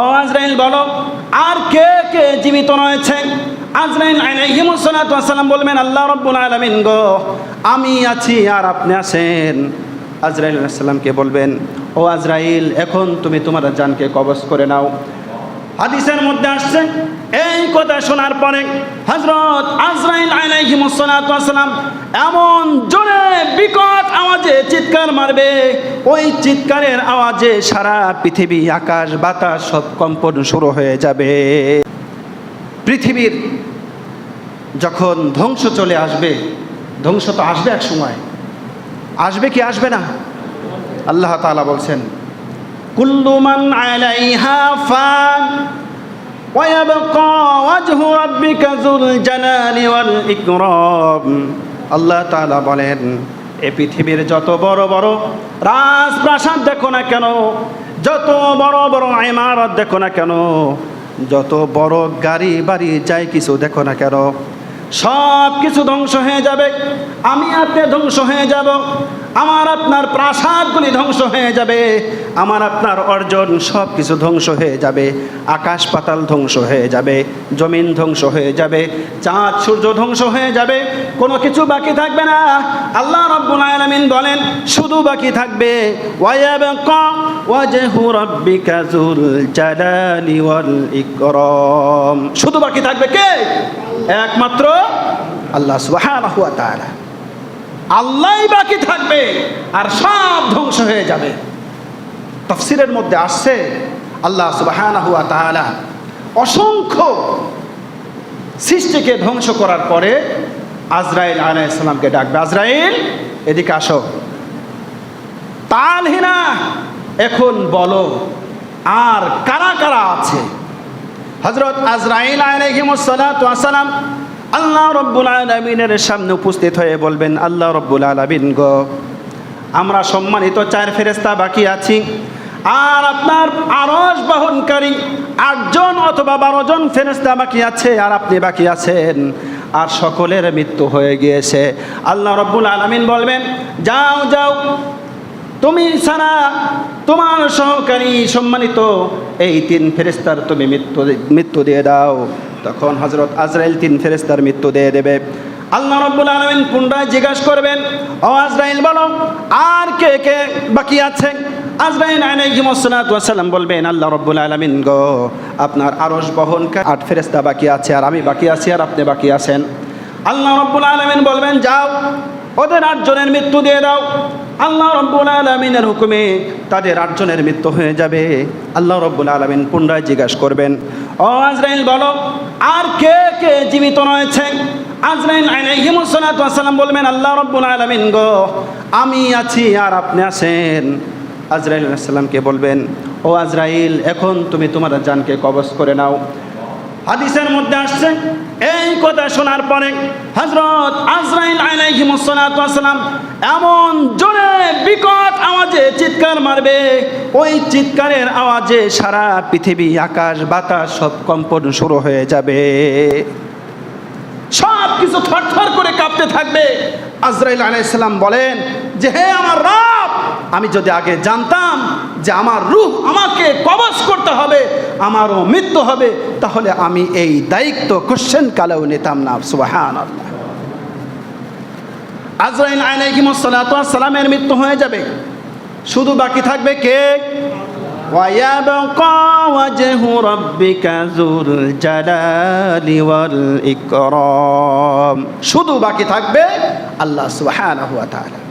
ও আজরাইল, বলো, আর কে কে জীবিত রয়েছে? আজরাইল আলাইহিমুসসালাম বলবেন, আল্লাহ রব্বুল আলামিন গো, আমি আছি আর আপনি আছেন। আজরাইল আলাইহিস সালামকে বলবেন, ও আজরাইল, এখন তুমি তোমার জানকে কবজ করে নাও। হাদিসের মধ্যে আসছে, এই কথা শোনার পরে হজরত আজরাইল আলাইহিমুসসালাম এমন জোরে বিকট আওয়াজে চিৎকার মারবে ওই চিৎকারের আওয়াজে সারা পৃথিবী আকাশ বাতাস সব কম্পন শুরু হয়ে যাবে পৃথিবীর যখন ধ্বংস চলে আসবে ধ্বংস তো আসবে এক সময় আসবে কি আসবে না আল্লাহ তাআলা বলছেন কুল্লু মান আলাইহা ফান ويبقى وجه ربك ذو الجلال والإكرام আল্লাহ তাআলা বলেন এ পৃথিবীর যত বড় বড় রাজপ্রাসাদ দেখো না কেন, যত বড় বড় ইমারত দেখো না কেন, যত বড় গাড়ি বাড়ি যাই কিছু দেখো না কেন সব কিছু ধ্বংস হয়ে যাবে। আমি আপনি ধ্বংস হয়ে যাব। আমার আপনার প্রাসাদগুলি ধ্বংস হয়ে যাবে। আমার আপনার অর্জন সব কিছু ধ্বংস হয়ে যাবে। আকাশ পাতাল ধ্বংস হয়ে যাবে। জমিন ধ্বংস হয়ে যাবে। চাঁদ, সূর্য ধ্বংস হয়ে যাবে। কোনো কিছু বাকি থাকবে না। আল্লাহ রব্বুল আলামিন বলেন, শুধু বাকি থাকবে। শুধু বাকি থাকবে কে? একমাত্র আল্লাহ তাআলা। আল্লাহই বাকি থাকবে আর সব ধ্বংস হয়ে যাবে। তফসিরের মধ্যে আসছে আল্লাহ সুবহানাহু ওয়া তাআলা অসংখ্য সৃষ্টিকে ধ্বংস করার পরে আজরাইল আলাইহিস সালামকে ডাকবে, আজরাইল, এদিকে আসো। তালহিনা, এখন বলো, আর কারা কারা আছে? হজরত আজরাইল আলাইহিমুসসালাম আল্লাহ রব্বুল আলমিনের সামনে উপস্থিত হয়ে বলবেন, আল্লাহ রব্বুল আলমিন গো, আমরা সম্মানিত চার ফেরেস্তা বাকি আছি। আর আপনার আরস বহনকারী আটজন অথবা বারো জন ফেরেস্তা বাকি আছে আর আপনি বাকি আছেন। আর সকলের মৃত্যু হয়ে গিয়েছে। আল্লাহ রব্বুল আলমিন বলবেন, যাও যাও। তুমি ছাড়া তোমার সহকারী সম্মানিত এই তিন ফেরেস্তার তুমি মৃত্যু মৃত্যু দিয়ে দাও। তখন হজরত আজরাইল তিন ফেরেস্তার মৃত্যু দিয়ে দেবে। আল্লাহ রব্বুল আলমিন পুনরায় জিজ্ঞাসা করবেন, ও আজরাইল, বলো, আর কে কে বাকি আছে? আজরাইল আলাইহিমুসসালাম বলবেন, আল্লাহ রব্বুল আলমিন গো, আপনার আরশ বহন আট ফেরেস্তা বাকি আছে, আর আমি বাকি আছি, আর আপনি বাকি আছেন। আল্লাহ রব্বুল আলমিন বলবেন, যাও, ওদের আটজনের মৃত্যু দিয়ে দাও। আল্লাহ রব্বুল আলমিনের হুকুমে তাদের আটজনের মৃত্যু হয়ে যাবে। আল্লাহ রব্বুল আলমিন পুনরায় জিজ্ঞাসা করবেন, ও আজরাইল, বলো, আর কে কে জীবিত রয়েছে? আজরাইল আলাইহিমুসসালাম বলবেন, আল্লাহ রব্বুল আলমিন গো, আমি আছি আর আপনি আছেন। আজরাইল আলাইসাল্লামকে বলবেন, ও আজরাইল, এখন তুমি তোমার জানকে কবজ করে নাও। হাদিসের মধ্যে আসছে, এই কথা শোনার পরে হজরত আজরাইল আলাইহিমুসসালাম এমন জোরে বিকট আওয়াজে চিৎকার মারবে, ওই চিৎকারের আওয়াজে সারা পৃথিবী, আকাশ, বাতাস সব কম্পন শুরু হয়ে যাবে। সব কিছু থরথর করে কাঁপতে থাকবে। আজরাইল আলাইসাল্লাম বলেন যে, হে আমার রব আমি যদি আগে জানতাম যে আমার রূহ আমাকে কবজ করতে হবে আমারও মৃত্যু হবে তাহলে আমি এই দায়িত্ব কোশ্চেন কালেও নিতাম না সুবাহান আল্লাহ আজরাইল আলাইহিমুসসালামের মৃত্যু হয়ে যাবে শুধু বাকি থাকবে কে ويبقى وجه ربك ذو الجلال والإكرام শুধু বাকি থাকবে আল্লাহ সুবহানাহু ওয়া তাআলা